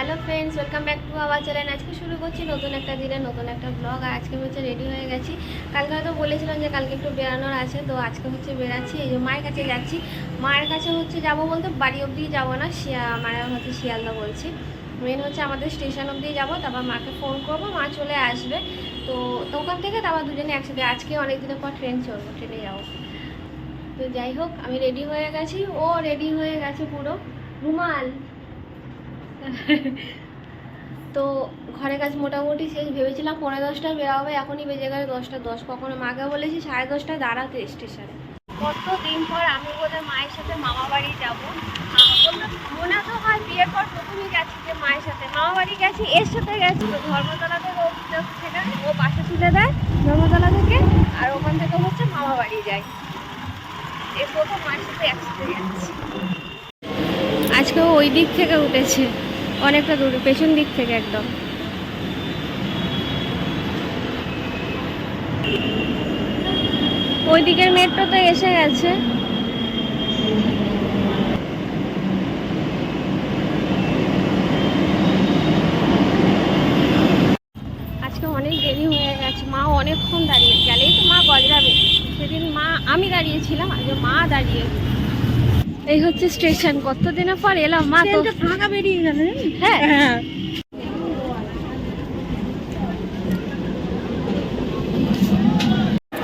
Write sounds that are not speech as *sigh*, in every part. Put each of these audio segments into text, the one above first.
Hello friends, welcome back to our channel. আজকে শুরু করছি নতুন একটা দিনে, নতুন একটা ব্লগ আর আজকে হচ্ছে রেডি হয়ে গেছি। কালকে হয়তো বলেছিলাম যে কালকে একটু বেড়ানোর আছে, তো আজকে হচ্ছে বেড়াচ্ছি। এই যে মায়ের কাছে যাচ্ছি। মায়ের কাছে হচ্ছে যাব বলতে বাড়ি অবধি যাব না মায়ের হচ্ছে শিয়ালদা বলছি। মেন হচ্ছে আমাদের স্টেশন অবধি যাব, তারপর মাকে ফোন করব, মা চলে আসবে। তো ওখান থেকে তারপর দুজনে একসাথে, আজকে অনেক দিনের পর ট্রেন চলবো ট্রেনে যাব। তো যাই হোক, আমি রেডি হয়ে গেছি। ও রেডি হয়ে গেছে পুরো। রুমাল। *laughs* তো ঘরের কাজ মোটামুটি শেষ, ভেবেছিলাম পনেরো দশটায় বেরোবে, এখনই বেজে গেলে দশটা, দশ কখনো মাকে বলেছি সাড়ে দশটায় দাঁড়াতে স্টেশনে। কত দিন পর আমি বোধহয় মায়ের সাথে মামা বাড়ি যাব? মনে তো হয় বিয়ের পর প্রথমেই গেছি যে মায়ের সাথে। মামা বাড়ি গেছি, এর সাথে গেছি তো ধর্মতলা থেকে ও থেকে ও পাশে তুলে দেয় ধর্মতলা থেকে, আর ওখান থেকে হচ্ছে মামা বাড়ি যায় এই প্রথম মায়ের সাথে একসাথে যাচ্ছি। আজকে ওই দিক থেকে উঠেছে। অনেকটা দূরে, পেছন দিক থেকে একদম। ওই দিকের মেট্রোতে এসে গেছে। আজকে অনেক দেরি হয়ে গেছে, মা অনেকক্ষণ দাঁড়িয়ে গেলেই তো মা গজরাবে সেদিন মা, আমি দাঁড়িয়েছিলাম আজকে মা দাঁড়িয়ে এই হচ্ছে স্টেশন। কতদিনের পর এলাম? মা তো ফাঁকা বেরিয়ে গেল হ্যাঁ।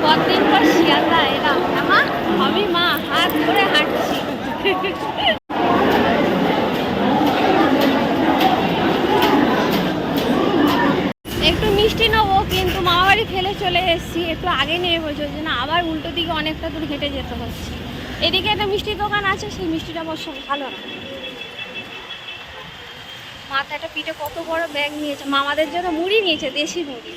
কতদিন পর শিয়ালদা এলাম? না আমি মা হাত ধরে হাঁটছি। একটু মিষ্টি নেব কিন্তু মামা বাড়ি ফেলে চলে এসেছি। একটু আগে নিয়ে বলছে ওই জন্য আবার উল্টো দিকে অনেকটা দূর হেঁটে যেতে হচ্ছে। এদিকে একটা মিষ্টির দোকান আছে, সেই মিষ্টিটা অবশ্য ভালো না। মাথা একটা পিঠে কত বড় ব্যাগ নিয়েছে। মামাদের জন্য মুড়ি নিয়েছে, দেশি মুড়ি।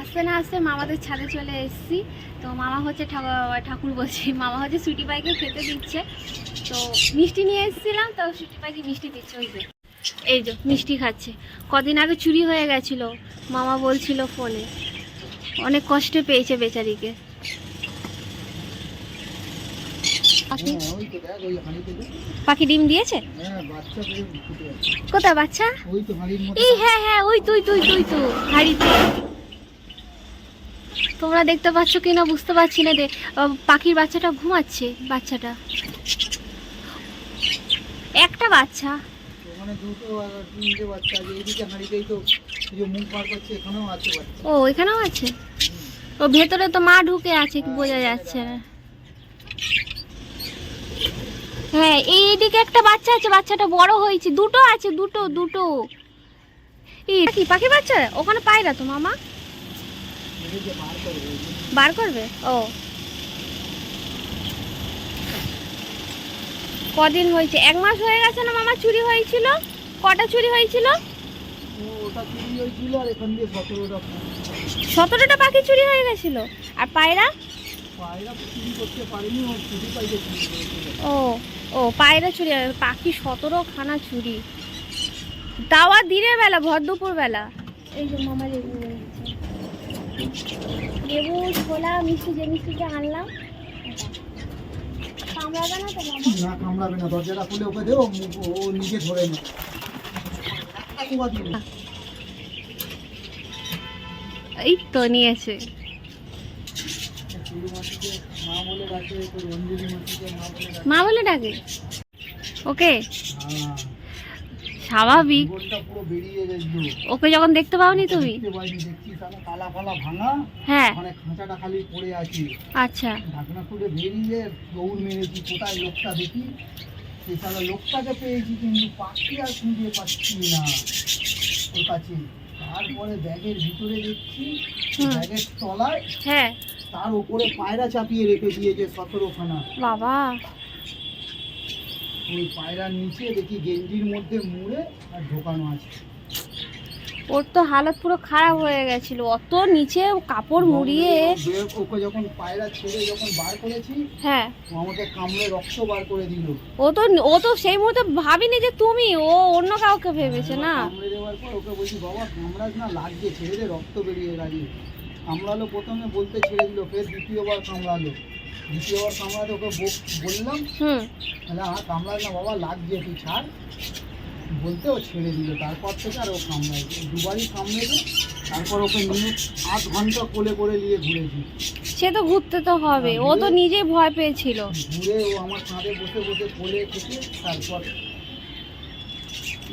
আসতে না আসতে মামাদের ছাদে চলে এসেছি। তো মামা হচ্ছে ঠাকুর ঠাকুর বলছি, মামা হচ্ছে সুটি পাইকে খেতে দিচ্ছে। তো মিষ্টি নিয়ে এসেছিলাম, তো সুটি পাইকে মিষ্টি দিচ্ছে, ওই যে। এই যে মিষ্টি খাচ্ছে। কদিন আগে চুরি হয়ে গেছিল। মামা বলছিল ফোনে। অনেক কষ্টে পেয়েছে বেচারিকে। পাখি? পাখি ডিম দিয়েছে? কোথায় বাচ্চা? এই হ্যাঁ হ্যাঁ ওই তুই তুই তুই তুই হাড়িতে। তোমরা দেখতে পাচ্ছ কি না বুঝতে পারছি না পাখির বাচ্চাটা ঘুমাচ্ছে বাচ্চাটা। একটা বাচ্চা। ওখানে দুটো তিনটে বাচ্চা আছে এইদিকে হাঁড়িতেই তো যে মুখ বার করছে এখানেও আছে বাচ্চা। ও এখানেও আছে? ও ভেতরে তো মা ঢুকে আছে বোঝা যাচ্ছে না। হ্যাঁ এই এইদিকে একটা বাচ্চা আছে বাচ্চাটা বড় হয়েছে দুটো আছে দুটো দুটো। কি পাখি বাচ্চা? ওখানে পায়রা তো মামা। বার করবে? ও। কদিন হয়েছে? এক মাস হয়ে গেছে না মামা চুরি হয়েছিল? কটা চুরি হয়েছিল? ওটা চুরি হয়েছিল আর এখান দিয়ে সতেরোটা পাখি। চুরি হয়ে গেছিল? আর পায়রা? পায়রা চুরি ও ও ও পায়রা চুরি হয়। পাখি সতেরো খানা চুরি। দাওয়া দিনের বেলা ভর দুপুর বেলা। এই যে মামা লেবু। লেবু ছোলা মিষ্টি যে মিষ্টিটা আনলাম। না কামড়াবে না দরজাটা খুলে ওকে দেবো ও নিজে ধরে না এই তো নিয়েছে মা বলে ডাকে তো রঞ্জলি মাটিকে মা বলে ডাকে। মা বলে ডাকে? ওকে? হ্যাঁ। স্বাভাবিক। ওকে যখন দেখতে পাওনি তুমি? হ্যাঁ। ওখানে খাঁচাটা খালি পড়ে আছে। আচ্ছা। ঢাকনা খুলে বেরিয়ে দৌড় মেরেছি কোথায় লোকটা দেখি? সে সারা লোকটাকে পেয়েছি কিন্তু পাখি আর খুঁজে পাচ্ছি না। ওর কাছে। তারপরে ব্যাগের ভিতরে দেখছি ব্যাগের তলায় হ্যাঁ। তার উপরে পায়রা চাপিয়ে রেখে দিয়েছে সতেরোখানা। বাবা। ওই পায়রার নিচে দেখি গেঞ্জির মধ্যে মুড়ে আর ঢোকানো আছে। ওর তো হালত পুরো খারাপ হয়ে গেছিল। অত নিচে কাপড় মুড়িয়ে ওকে যখন পায়রা ছেড়ে যখন বার করেছি হ্যাঁ। ও আমাকে কামড়ে রক্ত বার করে দিল। ও তো ও তো সেই মুহূর্তে ভাবিনি যে তুমি ও অন্য কাউকে ভেবেছে না? কামড়ে দেওয়ার পর ওকে বলছি বাবা কামড়াস না লাগছে ছেড়ে দে রক্ত বেরিয়ে গেছে। কামড়ালো প্রথমে বলতে ছেড়ে দিল ফের দ্বিতীয়বার কামড়ালো। দ্বিতীয়বার কামড়াতে ওকে বললাম। হুম। তাহলে আর কামড়ায় না বাবা লাগছে তুই ছাড়। বলতে ও ছেড়ে দিল। তারপর থেকে আর ও কামড়ায় দুবারই কামড়েছে তারপর ওকে নিয়ে আধ ঘণ্টা কোলে করে নিয়ে ঘুরেছি। সে তো ঘুরতে তো হবে। ও তো নিজেই ভয় পেয়েছিল। ঘুরে ও আমার কাঁধে বসে বসে কোলে থেকে তারপর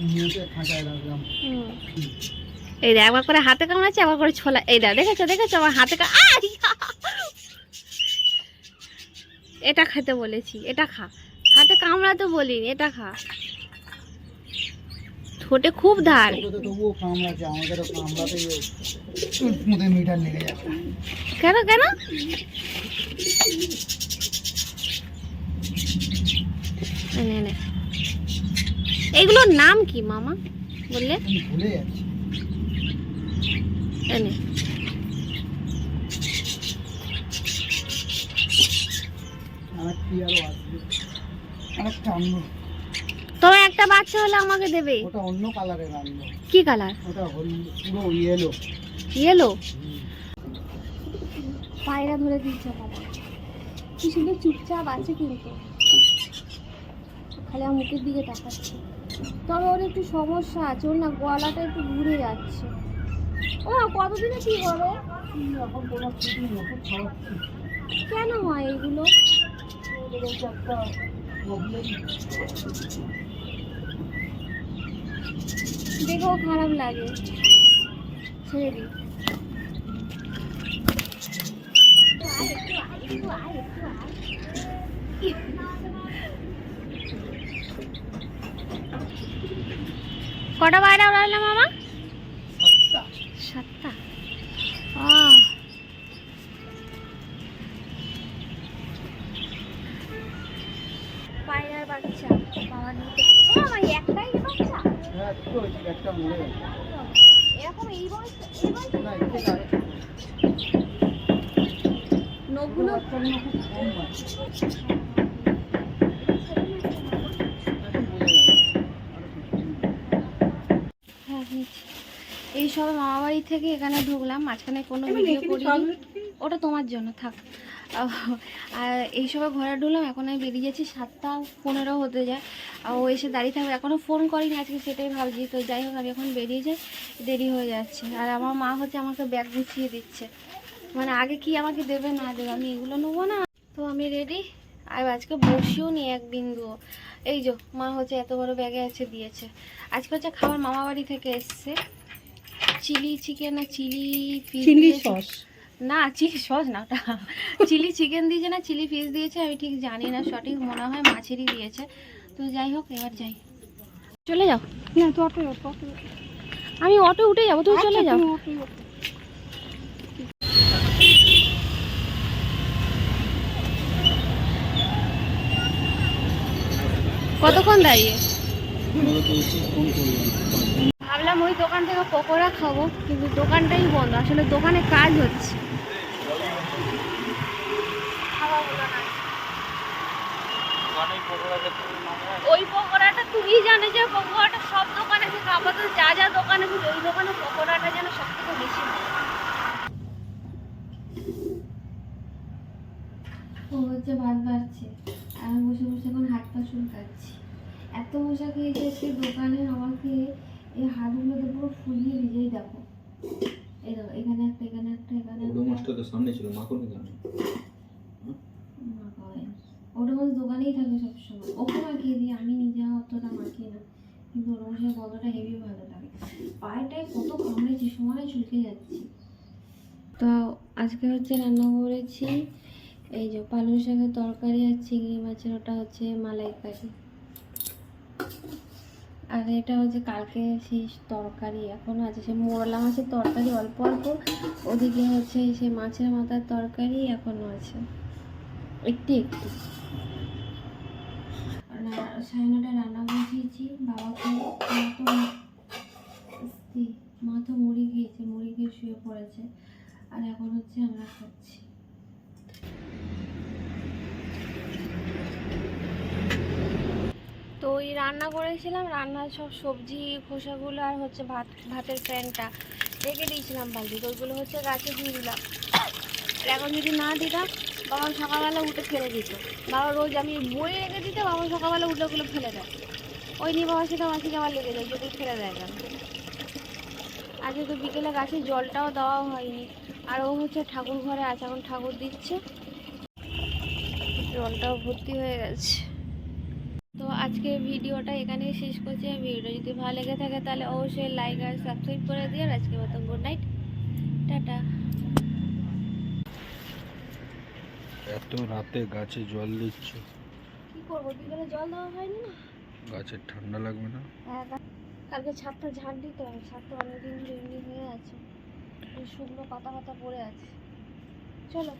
নিয়েছে খাঁচায় রাখলাম। এই দেখ একবার করে হাতে কামড়াচ্ছে একবার করে ছোলা এই দেখ দেখেছ দেখেছ? আমার হাতে কা-! এটা খেতে বলেছি এটা খা। হাতে কামড়াতে বলিনি এটা খা। ঠোঁটে খুব ধার। কেন কেন। এইগুলোর নাম কি মামা? বললে? ভুলে যাচ্ছি। তোমার একটা বাচ্চা হলে আমাকে দেবে। ওটা অন্য কালারের আনলো কি কালার? ওটা পুরো ইয়েলো ইয়েলো পায়রা ধরে দিচ্ছে বাবা কি সুন্দর চুপচাপ আছে কিন্তু। খালি আমার মুখের দিকে তাকাচ্ছে। তবে ওর একটু সমস্যা আছে। ওর না গলাটা একটু ঘুরে যাচ্ছে। ও কতদিনে কি খাওয়াচ্ছি কেন হয় এগুলো? দেখেও খারাপ লাগে। ছেড়ে কটা বাইরে উড়ালে মামা? বাচ্চা বাবা নিতে ও আমার একটাই বাচ্চা। হ্যাঁ দুটো হয়েছিল একটা মরে গেছে। এরকম এই বয়স এই বয়স না নখগুলো কম হ্যাঁ সবে মামা বাড়ি থেকে এখানে ঢুকলাম মাঝখানে কোনো ভিডিও করি ওটা তোমার জন্য থাক। আর এই সবে ঘরে ঢুকলাম এখন আমি বেরিয়ে যাচ্ছি সাতটা পনেরো হতে যায়। আর ও এসে দাঁড়িয়ে থাকবে এখনও ফোন করিনি আজকে সেটাই ভাবছি। তো যাই হোক আমি এখন বেরিয়ে যাই দেরি হয়ে যাচ্ছে। আর আমার মা হচ্ছে আমাকে ব্যাগ গুছিয়ে দিচ্ছে। মানে আগে কি আমাকে দেবে না দেবে আমি এগুলো নেব না। তো আমি রেডি আর আজকে বসিও নি এক বিন্দু। এই যে মা হচ্ছে এত বড় ব্যাগে আছে দিয়েছে। আজকে হচ্ছে খাবার মামা বাড়ি থেকে এসছে। চিলি চিকেন না চিলি চিলি সস। না চিলি সস না ওটা চিলি চিকেন দিয়েছে না চিলি ফিশ দিয়েছে আমি ঠিক জানি না সঠিক মনে হয় মাছেরই দিয়েছে। তো যাই হোক এবার যাই। চলে যাও। না তো অটো অটো আমি অটো উঠে যাব তুমি চলে যাও। কতক্ষণ দাঁড়িয়ে? ভাবলাম ওই দোকান থেকে পকোড়া খাব কিন্তু দোকানটাই বন্ধ আসলে দোকানে কাজ হচ্ছে খাওয়া হলো না। ওই পকোড়াটা তুমি জানো যে পকোড়াটা সব দোকানে থেকে আপাতত যা যা দোকানে ছিল ওই দোকানে পকোড়াটা যেন সব থেকে বেশি ও হচ্ছে ভাত বাড়ছে। আমি বসে বসে এখন হাত পা চুলকাচ্ছি। এত মশা খেয়েছে আজকে দোকানে আমাকে এই হাতগুলোতে পুরো ফুলিয়ে নিজেই দেখো। এই দেখো এখানে একটা এখানে একটা এখানে সামনে ছিল মাখন কেন। ওটা আমার দোকানেই থাকে সবসময়। ওকে মাখিয়ে দিই, আমি নিজে অতটা মাখি না। কিন্তু ওর মশার গন্ধটা হেভি ভালো লাগে। পায়েটায় কত কামড়েছি, সমানে চুলকে যাচ্ছি। তো আজকে হচ্ছে রান্না করেছি, এই যে পালং শাকের তরকারি আর চিংড়ি মাছের, ওটা হচ্ছে মালাইকারি। আর এটা হচ্ছে কালকে সেই তরকারি, এখনও আছে সে মোরলা মাছের তরকারি, অল্প অল্প। ওদিকে হচ্ছে সেই মাছের মাথার তরকারি এখনও আছে। একটু একটু। সাড়ে নটায় রান্না বসিয়েছি বাবাকে মা তো মুড়ি খেয়েছে, মুড়ি খেয়ে শুয়ে পড়েছে। আর এখন হচ্ছে আমরা খাচ্ছি। তো ওই রান্না করেছিলাম রান্নার সব সবজি, খোসাগুলো আর হচ্ছে ভাত, ভাতের প্যানটা রেখে দিয়েছিলাম বালতি ওইগুলো হচ্ছে গাছে দিয়ে দিলাম। এখন যদি না দিতাম বাবা সকালবেলা উঠে ফেলে দিত। বাবা রোজ আমি বই রেখে দিতে, বাবা সকালবেলা উঠে ওগুলো ফেলে দেয়। ওই নিয়ে বাবার সাথে মাসিকে আবার লেগে যায় যদি ফেলে দেয় কেন? আজকে তো বিকেলে গাছে জলটাও দেওয়া হয়নি। আর ও হচ্ছে ঠাকুর ঘরে আছে, এখন ঠাকুর দিচ্ছে। জলটাও ভর্তি হয়ে গেছে। তো আজকে ভিডিওটা এখানেই শেষ করছি। ভিডিওটা যদি ভালো লেগে থাকে তাহলে অবশ্যই লাইক আর সাবস্ক্রাইব করে আর আজকে মতো গুড নাইট টাটা। এত রাতে গাছে জল দিচ্ছ। কি করব? বিকেলে জল দেওয়া হয়নি না? গাছের ঠান্ডা লাগবে না? হ্যাঁ কালকে ছাদটা ঝাড় দিতে হবে। ছাদটা অনেকদিন ধরে এমনি হয়ে আছে। এই শুকনো পাতা পাতা পড়ে আছে। চলো।